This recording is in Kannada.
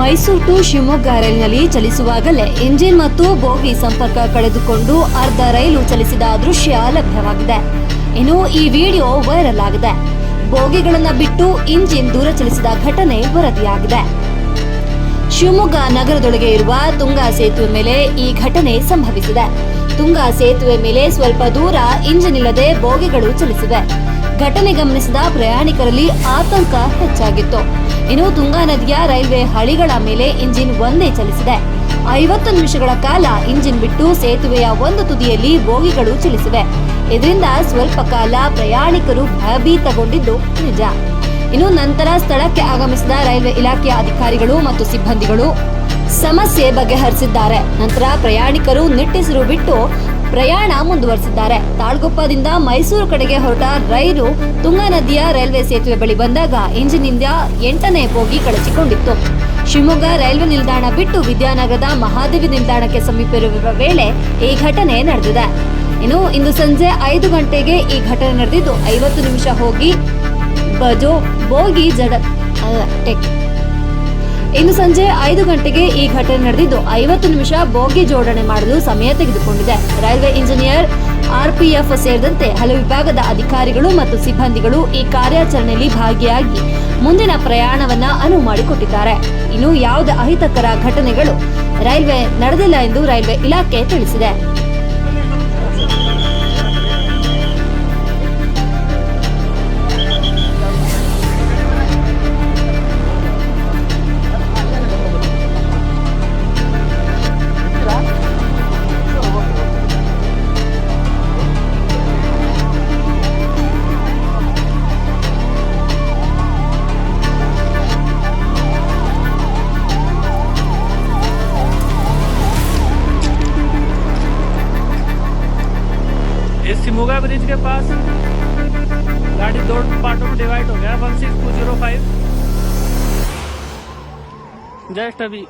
ಮೈಸೂರು ಟು ಶಿವಮೊಗ್ಗ ರೈಲಿನಲ್ಲಿ ಚಲಿಸುವಾಗಲೇ ಇಂಜಿನ್ ಮತ್ತು ಬೋಗಿ ಸಂಪರ್ಕ ಕಳೆದುಕೊಂಡು ಅರ್ಧ ರೈಲು ಚಲಿಸಿದ ದೃಶ್ಯ ಲಭ್ಯವಾಗಿದೆ. ಇನ್ನು ಈ ವಿಡಿಯೋ ವೈರಲ್ ಆಗಿದೆ. ಬೋಗಿಗಳನ್ನ ಬಿಟ್ಟು ಇಂಜಿನ್ ದೂರ ಚಲಿಸಿದ ಘಟನೆ ವರದಿಯಾಗಿದೆ. ಶಿವಮೊಗ್ಗ ನಗರದೊಳಗೆ ಇರುವ ತುಂಗಾ ಸೇತುವೆ ಮೇಲೆ ಈ ಘಟನೆ ಸಂಭವಿಸಿದೆ. ತುಂಗಾ ಸೇತುವೆ ಮೇಲೆ ಸ್ವಲ್ಪ ದೂರ ಇಂಜಿನ್ ಇಲ್ಲದೆ ಬೋಗಿಗಳು ಚಲಿಸಿವೆ. ಘಟನೆ ಗಮನಿಸಿದ ಪ್ರಯಾಣಿಕರಲ್ಲಿ ಆತಂಕ ಹೆಚ್ಚಾಗಿತ್ತು. ಇನ್ನು ತುಂಗಾ ನದಿಯ ರೈಲ್ವೆ ಹಳಿಗಳ ಮೇಲೆ ಇಂಜಿನ್ ಒಂದೇ ಚಲಿಸಿದೆ. ಐವತ್ತು ನಿಮಿಷಗಳ ಕಾಲ ಇಂಜಿನ್ ಬಿಟ್ಟು ಸೇತುವೆಯ ಒಂದು ತುದಿಯಲ್ಲಿ ಬೋಗಿಗಳು ಚಲಿಸಿವೆ. ಇದರಿಂದ ಸ್ವಲ್ಪ ಕಾಲ ಪ್ರಯಾಣಿಕರು ಭಯಭೀತಗೊಂಡಿದ್ದು ನಿಜ. ಇನ್ನು ನಂತರ ಸ್ಥಳಕ್ಕೆ ಆಗಮಿಸಿದ ರೈಲ್ವೆ ಇಲಾಖೆಯ ಅಧಿಕಾರಿಗಳು ಮತ್ತು ಸಿಬ್ಬಂದಿಗಳು ಸಮಸ್ಯೆ ಬಗೆಹರಿಸಿದ್ದಾರೆ. ನಂತರ ಪ್ರಯಾಣಿಕರು ನಿಟ್ಟಿಸಿರು ಬಿಟ್ಟು ಪ್ರಯಾಣ ಮುಂದುವರಿಸಿದ್ದಾರೆ. ತಾಳ್ಗೊಪ್ಪದಿಂದ ಮೈಸೂರು ಕಡೆಗೆ ಹೊರಟ ರೈಲು ತುಂಗಾ ನದಿಯ ರೈಲ್ವೆ ಸೇತುವೆ ಬಳಿ ಬಂದಾಗ ಇಂಜಿನಿಂದ ಎಂಟನೇ ಬೋಗಿ ಕಳಚಿಕೊಂಡಿತ್ತು. ಶಿವಮೊಗ್ಗ ರೈಲ್ವೆ ನಿಲ್ದಾಣ ಬಿಟ್ಟು ವಿದ್ಯಾನಗರದ ಮಹಾದೇವಿ ನಿಲ್ದಾಣಕ್ಕೆ ಸಮೀಪ ಇರುವ ವೇಳೆ ಈ ಘಟನೆ ನಡೆದಿದೆ. ಇನ್ನು ಇಂದು ಸಂಜೆ ಐದು ಗಂಟೆಗೆ ಈ ಘಟನೆ ನಡೆದಿದ್ದು ಐವತ್ತು ನಿಮಿಷ ಹೋಗಿ ಬಜೋ ಬೋಗಿ ಜಡ ಟೆಕ್ ಇನ್ನು ಸಂಜೆ ಐದು ಗಂಟೆಗೆ ಈ ಘಟನೆ ನಡೆದಿದ್ದು, ಐವತ್ತು ನಿಮಿಷ ಬೋಗಿ ಜೋಡಣೆ ಮಾಡಲು ಸಮಯ ತೆಗೆದುಕೊಂಡಿದೆ. ರೈಲ್ವೆ ಇಂಜಿನಿಯರ್ ಆರ್ಪಿಎಫ್ ಸೇರಿದಂತೆ ಹಲವು ವಿಭಾಗದ ಅಧಿಕಾರಿಗಳು ಮತ್ತು ಸಿಬ್ಬಂದಿಗಳು ಈ ಕಾರ್ಯಾಚರಣೆಯಲ್ಲಿ ಭಾಗಿಯಾಗಿ ಮುಂದಿನ ಪ್ರಯಾಣವನ್ನ ಅನುವು ಮಾಡಿಕೊಟ್ಟಿದ್ದಾರೆ. ಇನ್ನು ಯಾವುದೇ ಅಹಿತಕರ ಘಟನೆಗಳು ರೈಲ್ವೆ ನಡೆದಿಲ್ಲ ಎಂದು ರೈಲ್ವೆ ಇಲಾಖೆ ತಿಳಿಸಿದೆ. इस सिमोगा ब्रिज के पास गाड़ी दो पार्टों में डिवाइड हो गया। One six two zero five just अभी